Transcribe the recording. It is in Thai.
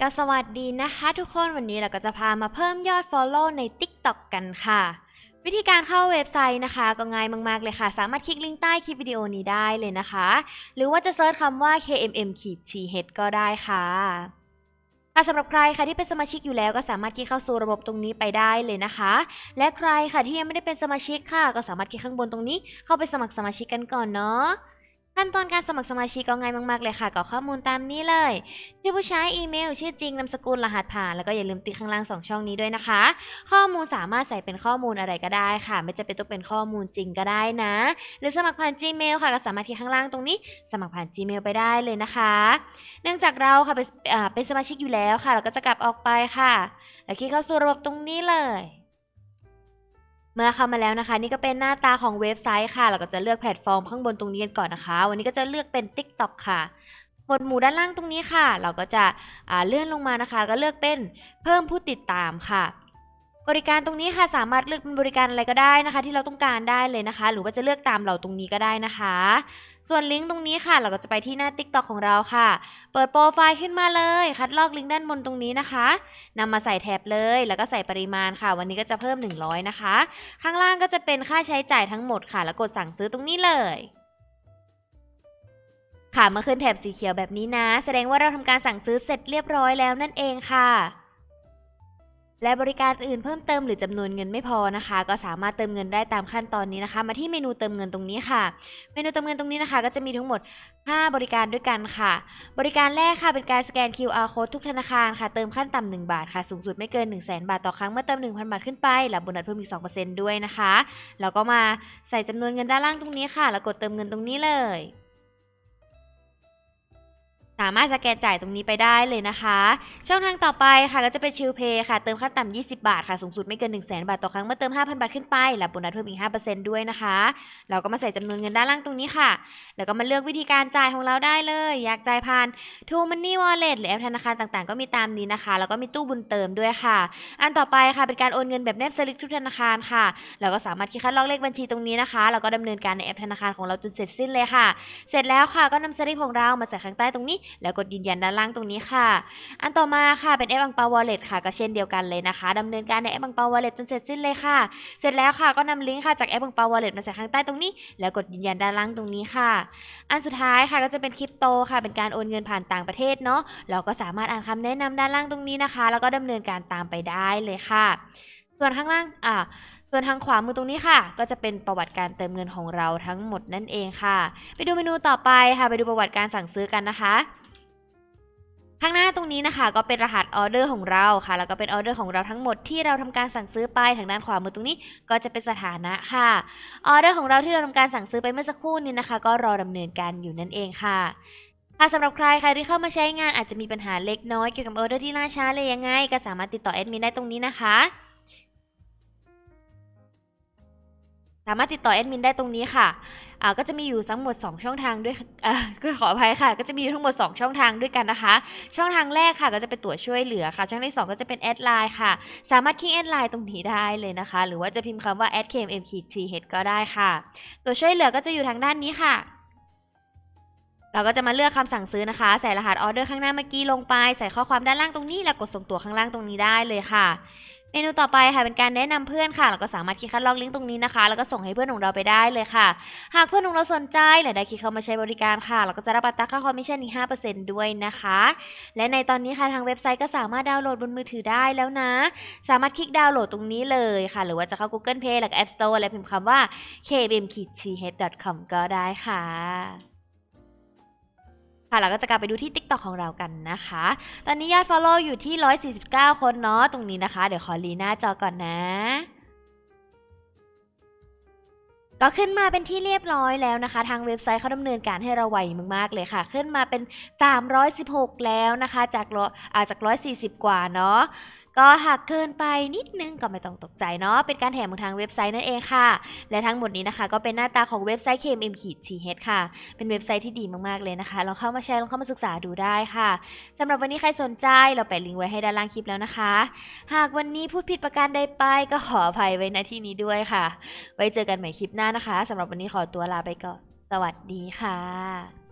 ก็สวัสดีนะคะทุกคนวันนี้เราก็จะพามาเพิ่มยอด Follow ใน TikTok กันค่ะ วิธีการเข้าเว็บไซต์นะคะ ก็ง่ายมาก ๆ เลยค่ะ สามารถคลิกลิงก์ใต้คลิปวิดีโอนี้ได้เลยนะคะ หรือว่าจะเซิร์ชคำว่า kmm th ก็ได้ค่ะค่ะสำหรับใครค่ะที่เป็นสมาชิกอยู่แล้วก็สามารถคลิกเข้าสู่ระบบตรงนี้ไปได้เลยนะคะ และใครค่ะที่ยังไม่ได้เป็นสมาชิกค่ะ ก็สามารถคลิกข้างบนตรงนี้เข้าไปสมัครสมาชิกกันก่อนเนาะ ขั้นตอนการสมัครสมาชิกก็ง่ายมากๆเลยค่ะกรอกข้อมูลตามนี้เลย ชื่อผู้ใช้อีเมล ชื่อจริงนามสกุลรหัสผ่าน แล้วก็อย่าลืมติดข้างล่าง 2 ช่องนี้ด้วยนะคะ ข้อมูลสามารถใส่เป็นข้อมูลอะไรก็ได้ค่ะ ไม่จำเป็นต้องเป็นข้อมูลจริงก็ได้นะ หรือสมัครผ่าน Gmail ค่ะก็สามารถที่ข้างล่างตรงนี้ สมัครผ่าน Gmail ไปได้เลยนะคะ เนื่องจากเราค่ะเป็นเป็นสมาชิกอยู่แล้วค่ะ เราก็จะกลับออกไปค่ะ แล้วคลิกเข้าสู่ระบบตรงนี้เลย เมื่อเข้ามาแล้วนะคะ นี่ก็เป็นหน้าตาของเว็บไซต์ค่ะ เราก็จะเลือกแพลตฟอร์มข้างบนตรงนี้กันก่อนนะคะ วันนี้ก็จะเลือกเป็น TikTok ค่ะหมวดหมู่ด้านล่างตรงนี้ค่ะ เราก็จะเลื่อนลงมานะคะ ก็เลือกเป็นเพิ่มผู้ติดตามค่ะ บริการตรงนี้ค่ะสามารถเลือกเป็นบริการอะไรก็ได้นะคะ ที่เราต้องการได้เลยนะคะ หรือว่าจะเลือกตามเราตรงนี้ก็ได้นะคะ ส่วนลิงก์ตรงนี้ค่ะ เราก็จะไปที่หน้า TikTok ของเราค่ะ เปิดโปรไฟล์ขึ้นมาเลย คัดลอกลิงก์ด้านบนตรงนี้นะคะนำมาใส่แท็บเลย แล้วก็ใส่ปริมาณค่ะ วันนี้ก็จะเพิ่ม 100 นะคะ ข้างล่างก็จะเป็นค่าใช้จ่ายทั้งหมดค่ะ แล้วกดสั่งซื้อตรงนี้เลยค่ะเมื่อขึ้นแถบสีเขียวแบบนี้นะ แสดงว่าเราทำการสั่งซื้อเสร็จเรียบร้อยแล้วนั่นเองค่ะ และบริการอื่นเพิ่มเติมหรือจำนวนเงินไม่พอนะคะ ก็สามารถเติมเงินได้ตามขั้นตอนนี้นะคะ มาที่เมนูเติมเงินตรงนี้ค่ะ เมนูเติมเงินตรงนี้นะคะ ก็จะมีทั้งหมด 5 บริการด้วยกันค่ะ บริการแรกค่ะเป็นการสแกน QR code ทุกธนาคารค่ะ เติมขั้นต่ำ1บาทค่ะ สูงสุดไม่เกิน 1 0 0 0 0แบาทต่อครั้งเมื่อเติม 1,000 บาทขึ้นไปรับโบนัสเพิ่มอีก 2%ด้วยนะคะแล้วก็มาใส่จำนวนเงินด้านล่างตรงนี้ค่ะ แล้วกดเติมเงินตรงนี้เลย สามารถสแกนจ่ายตรงนี้ไปได้เลยนะคะ ช่องทางต่อไปค่ะก็จะเป็นชิลเพย์ค่ะ เติมขั้นต่ำ 20 บาทค่ะ สูงสุดไม่เกิน 1 0 0 0 0แบาทต่อครั้งเมื่อเติม 5,000 บาทขึ้นไปรับโบนัสเพิ่มอีก 5%ด้วยนะคะ เราก็มาใส่จำนวนเงินด้านล่างตรงนี้ค่ะ แล้วก็มาเลือกวิธีการจ่ายของเราได้เลย อยากจ่ายผ่าน True Money Wallet หรือแอปธนาคารต่างๆ ก็มีตามนี้นะคะ แล้วก็มีตู้บุญเติมด้วยค่ะ อันต่อไปค่ะเป็นการโอนเงินแบบแนบสลิปทุกธนาคารค่ะ เราก็สามารถคลิกคัดลอกเลขบัญชีตรงนี้นะคะแล้วก็ดำเนินการในแอปธนาคารของเราจนเสร็จสิ้นเลยค่ะ เสร็จแล้วค่ะก็นำสลิปของเรามาใส่ข้างใต้ตรงนี้แล้วกดยืนยันด้านล่างตรงนี้ค่ะ อันต่อมาค่ะเป็นแอปบังเปาวอลเล็ตค่ะก็เช่นเดียวกันเลยนะคะดำเนินการในแอปบังเปาวอลเล็ตจนเสร็จสิ้นเลยค่ะ เสร็จแล้วค่ะก็นำลิงก์ค่ะจากแอปบังเปาวอลเล็ตมาใส่ข้างใต้ตรงนี้ แล้วกดยืนยันด้านล่างตรงนี้ค่ะ อันสุดท้ายค่ะก็จะเป็นคริปโตค่ะ เป็นการโอนเงินผ่านต่างประเทศเนาะเราก็สามารถอ่านคำแนะนำด้านล่างตรงนี้นะคะ แล้วก็ดำเนินการตามไปได้เลยค่ะ ส่วนข้างล่างอ่า ส่วนทางขวามือตรงนี้ค่ะ ก็จะเป็นประวัติการเติมเงินของเราทั้งหมดนั่นเองค่ะ ไปดูเมนูต่อไปค่ะ ไปดูประวัติการสั่งซื้อกันนะคะข้างหน้าตรงนี้นะคะ ก็เป็นรหัสออเดอร์ของเราค่ะ แล้วก็เป็นออเดอร์ของเราทั้งหมดที่เราทำการสั่งซื้อไปทางด้านขวามือตรงนี้ ก็จะเป็นสถานะค่ะออเดอร์ของเราที่เราทำการสั่งซื้อไปเมื่อสักครู่นี้นะคะ ก็รอดำเนินการอยู่นั่นเองค่ะค่ะสำหรับใครใครที่เข้ามาใช้งานอาจจะมีปัญหาเล็กน้อยเกี่ยวกับออเดอร์ที่ล่าช้าเลยยังไง ก็สามารถติดต่อแอดมินได้ตรงนี้นะคะ สามารถติดต่อแอดมินได้ตรงนี้ค่ะอ่าก็จะมีอยู่ทั้งหมด 2 ช่องทางด้วยอ่าก็ขออภัยค่ะ ก็จะมีอยู่ทั้งหมด 2 ช่องทางด้วยกันนะคะ ช่องทางแรกค่ะก็จะเป็นตัวช่วยเหลือค่ะ ช่องที่ 2 ก็จะเป็นแอดไลน์ค่ะ สามารถคลิกแอดไลน์ตรงนี้ได้เลยนะคะ หรือว่าจะพิมพ์คำว่า @kmm-th ก็ได้ค่ะ ตัวช่วยเหลือก็จะอยู่ทางด้านนี้ค่ะเราก็จะมาเลือกคำสั่งซื้อนะคะ ใส่รหัสออเดอร์ข้างหน้าเมื่อกี้ลงไป ใส่ข้อความด้านล่างตรงนี้ แล้วกดส่งตัวข้างล่างตรงนี้ได้เลยค่ะ มนูต่อไปค่ะเป็นการแนะนำเพื่อนค่ะเราก็สามารถคลิกคัดลอกลิงก์ตรงนี้นะคะ แล้วก็ส่งให้เพื่อนของเราไปได้เลยค่ะ หากเพื่อนของเราสนใจหรือได้คลิกเข้ามาใช้บริการค่ะ เราก็จะรับอัตราค่าคอมมิชชั่นอีก5%ด้วยนะคะ และในตอนนี้ค่ะทางเว็บไซต์ก็สามารถดาวน์โหลดบนมือถือได้แล้วนะ สามารถคลิกดาวน์โหลดตรงนี้เลยค่ะ หรือว่าจะเข้า Google Play หรือ App Store และพิมพ์คำว่า kbm-th.com ก็ได้ค่ะ ค่ะเราก็จะกลับไปดูที่ TikTok ของเรากันนะคะ ตอนนี้ยอด Follow อยู่ที่ 149 คนเนาะตรงนี้นะคะ เดี๋ยวขอรีหน้าจอก่อนนะก็ขึ้นมาเป็นที่เรียบร้อยแล้วนะคะ ทางเว็บไซต์เขาดำเนินการให้เราไวมากๆเลยค่ะ ขึ้นมาเป็น 316 แล้วนะคะ จากร้อยอาจาก 140 กว่าเนาะ ก็หากเกินไปนิดนึงก็ไม่ต้องตกใจเนาะ เป็นการแถมของทางเว็บไซต์นั่นเองค่ะ และทั้งหมดนี้นะคะ ก็เป็นหน้าตาของเว็บไซต์ KMM-TH ค่ะ เป็นเว็บไซต์ที่ดีมากๆเลยนะคะลองเข้ามาแชร์ลองเข้ามาศึกษาดูได้ค่ะสำหรับวันนี้ใครสนใจเราแปะลิงก์ไว้ให้ด้านล่างคลิปแล้วนะคะ หากวันนี้พูดผิดประการใดไปก็ขออภัยไว้ณที่นี้ด้วยค่ะ ไว้เจอกันใหม่คลิปหน้านะคะสำหรับวันนี้ขอตัวลาไปก่อน สวัสดีค่ะ